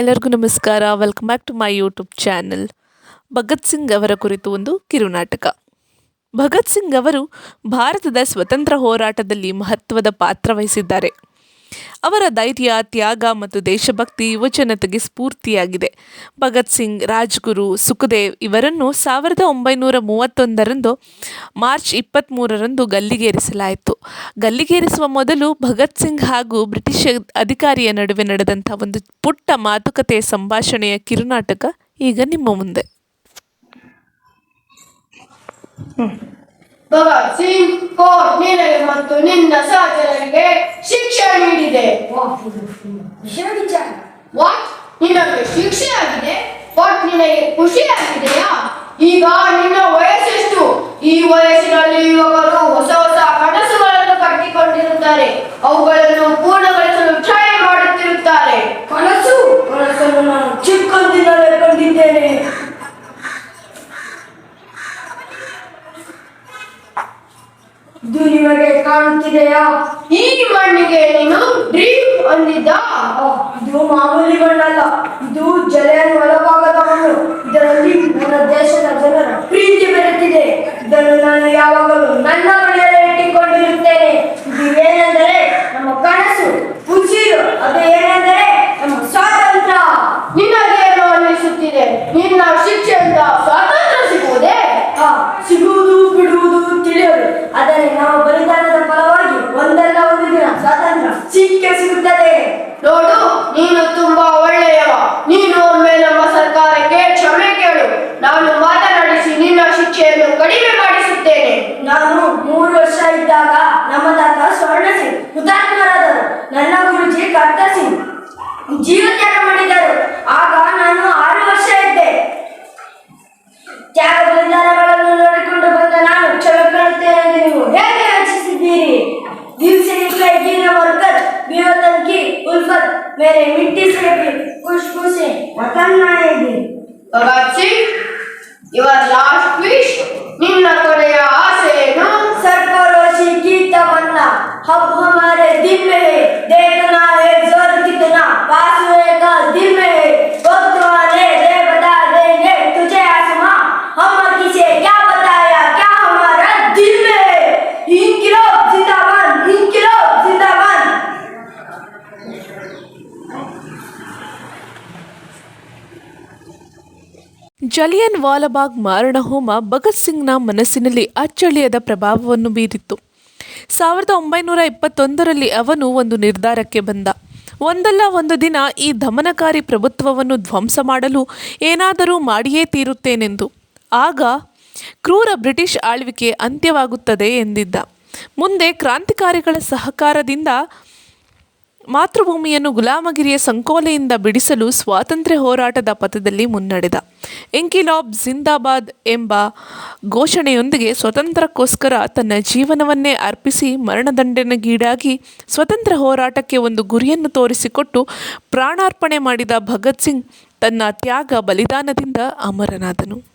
ಎಲ್ಲರಿಗೂ ನಮಸ್ಕಾರ. Welcome back to my YouTube channel Bhagat Singh ಅವರ ಕುರಿತು ಒಂದು ಕಿರುನಾಟಕ. ಭಗತ್ ಸಿಂಗ್ ಅವರು ಭಾರತದ ಸ್ವತಂತ್ರ ಹೋರಾಟದಲ್ಲಿ ಮಹತ್ವದ ಪಾತ್ರ ವಹಿಸಿದ್ದಾರೆ. ಅವರ ಧೈರ್ಯ ತ್ಯಾಗ ಮತ್ತು ದೇಶಭಕ್ತಿ ಯುವಜನತೆಗೆ ಸ್ಫೂರ್ತಿಯಾಗಿದೆ. ಭಗತ್ ಸಿಂಗ್, ರಾಜ್ಗುರು ಸುಖದೇವ್ ಇವರನ್ನು ಸಾವಿರದ ಒಂಬೈನೂರ ಮೂವತ್ತೊಂದರಂದು ಮಾರ್ಚ್ ಇಪ್ಪತ್ತ್ಮೂರರಂದು ಗಲ್ಲಿಗೇರಿಸಲಾಯಿತು. ಗಲ್ಲಿಗೇರಿಸುವ ಮೊದಲು ಭಗತ್ ಸಿಂಗ್ ಹಾಗೂ ಬ್ರಿಟಿಷ್ ಅಧಿಕಾರಿಯ ನಡುವೆ ನಡೆದಂಥ ಒಂದು ಪುಟ್ಟ ಮಾತುಕತೆ ಸಂಭಾಷಣೆಯ ಕಿರುನಾಟಕ ಈಗ ನಿಮ್ಮ ಮುಂದೆ. ಭಗತ್ ಸಿಂಗ್ ಕೋಟ್ ಮತ್ತು ನಿನ್ನ ಶಿಕ್ಷೆ ನೀಡಿದೆ ವಾಟ್ ನಿನಗೆ ಶಿಕ್ಷೆ ಆಗಿದೆ? ವಾಟ್ ನಿನಗೆ ಖುಷಿಯಾಗಿದೆಯಾ ಈಗ ನಿನ್ನ ವಯಸ್ಸೆಷ್ಟು? ಈ ವಯಸ್ಸಿನಲ್ಲಿ ಯುವಕರು ಹೊಸ ಹೊಸ ಕನಸುಗಳನ್ನು ಕಟ್ಟಿಕೊಂಡಿರುತ್ತಾರೆ. ಅವುಗಳನ್ನು ಪೂರ್ಣಗೊಳಿಸಲು ಟ್ರೈ ಮಾಡುತ್ತಿರುತ್ತಾರೆ. ಕನಸು? ಕನಸನ್ನು ನಾನು ಚಿಕ್ಕಂದಿನಲ್ಲೇ ಕಂಡಿದ್ದೇನೆ. ಇದು ನಿಮಗೆ ಕಾಣುತ್ತಿದೆಯಾ ಈ ಮಣ್ಣಿಗೆ ನೀನು ಡ್ರೀಮ್ ಹೊಂದಿದ್ದ ಇದು ಮಾಮೂಲಿ ಮಣ್ಣಲ್ಲ. ಇದು ಜಲೆಯನ್ನು ಒಳಭಾಗದ ಮಣ್ಣು. ಇದರಲ್ಲಿ ನನ್ನ ದೇಶದ ಜನರ ಪ್ರೀತಿ ಬೆರೆತಿದೆ. ಇದನ್ನು ನಾನು ಯಾವಾಗಲೂ ನನ್ನ ಮನೆಯಲ್ಲಿ ಇಟ್ಟುಕೊಂಡಿರುತ್ತೇನೆ ಇದು ಏನೆಂದರೆ ನಮ್ಮ ಕನಸು ಉಸಿರು ಅದು ಏನೆಂದರೆ ನಮ್ಮ ಸ್ವಾತಂತ್ರ್ಯ ನಿನಗೇನು ಅನ್ನಿಸುತ್ತಿದೆ ನಿನ್ನ ಶಿಕ್ಷೆಯಿಂದ ಸ್ವಾತಂತ್ರ್ಯ ಸಿಗುವುದೇ ಆ, ಸಿಗುವುದು ಬಿಡುವುದು ತಿಳಿಯದು ಆದರೆ ನಮ್ಮ ಬಲಿದಾನದ ಫಲವಾಗಿ ಒಂದಲ್ಲ ಒಂದು ದಿನ ಸ್ವಾತಂತ್ರ್ಯ ಸಿಕ್ಕೇ ಸಿಗುತ್ತದೆ. ನೋಡು ನೀನು ತುಂಬಾ ಒಳ್ಳೆಯವ. ನೀನು ಒಮ್ಮೆ ನಮ್ಮ ಸರ್ಕಾರಕ್ಕೆ ಕ್ಷಮೆ ಕೇಳು. ನಾನು ಮಾತನಾಡಿಸಿ ನಿನ್ನ ಶಿಕ್ಷೆಯನ್ನು ಕಡಿಮೆ ಮಾಡಿಸುತ್ತೇನೆ. ನಾನು ಮೂರು ವರ್ಷ ಇದ್ದಾಗ ನಮ್ಮ ತಾತ दिल से निकलेगी न बरकत बेवतन की उल्फत। मेरे मिट्टी से भी खुशबू से वतन आएगी बाबा जी यू आर ಜಲಿಯನ್ ವಾಲಬಾಗ್ ಮಾರಣಹೋಮ ಭಗತ್ ಸಿಂಗ್ನ ಮನಸ್ಸಿನಲ್ಲಿ ಅಚ್ಚಳಿಯದ ಪ್ರಭಾವವನ್ನು ಬೀರಿತ್ತು. ಸಾವಿರದ ಒಂಬೈನೂರ ಇಪ್ಪತ್ತೊಂದರಲ್ಲಿ ಅವನು ಒಂದು ನಿರ್ಧಾರಕ್ಕೆ ಬಂದ. ಒಂದಲ್ಲ ಒಂದು ದಿನ ಈ ದಮನಕಾರಿ ಪ್ರಭುತ್ವವನ್ನು ಧ್ವಂಸ ಮಾಡಲು ಏನಾದರೂ ಮಾಡಿಯೇ ತೀರುತ್ತೇನೆಂದು. ಆಗ ಕ್ರೂರ ಬ್ರಿಟಿಷ್ ಆಳ್ವಿಕೆ ಅಂತ್ಯವಾಗುತ್ತದೆ ಎಂದಿದ್ದ. ಮುಂದೆ ಕ್ರಾಂತಿಕಾರಿಗಳ ಸಹಕಾರದಿಂದ ಮಾತೃಭೂಮಿಯನ್ನು ಗುಲಾಮಗಿರಿಯ ಸಂಕೋಲೆಯಿಂದ ಬಿಡಿಸಲು ಸ್ವಾತಂತ್ರ್ಯ ಹೋರಾಟದ ಪಥದಲ್ಲಿ ಮುನ್ನಡೆದ. ಎಂಕಿಲಾಬ್ ಜಿಂದಾಬಾದ್ ಎಂಬ ಘೋಷಣೆಯೊಂದಿಗೆ ಸ್ವತಂತ್ರಕ್ಕೋಸ್ಕರ ತನ್ನ ಜೀವನವನ್ನೇ ಅರ್ಪಿಸಿ ಮರಣದಂಡನೆಗೀಡಾಗಿ ಸ್ವತಂತ್ರ ಹೋರಾಟಕ್ಕೆ ಒಂದು ಗುರಿಯನ್ನು ತೋರಿಸಿಕೊಟ್ಟು ಪ್ರಾಣಾರ್ಪಣೆ ಮಾಡಿದ ಭಗತ್ ಸಿಂಗ್ ತನ್ನ ತ್ಯಾಗ ಬಲಿದಾನದಿಂದ ಅಮರನಾದನು.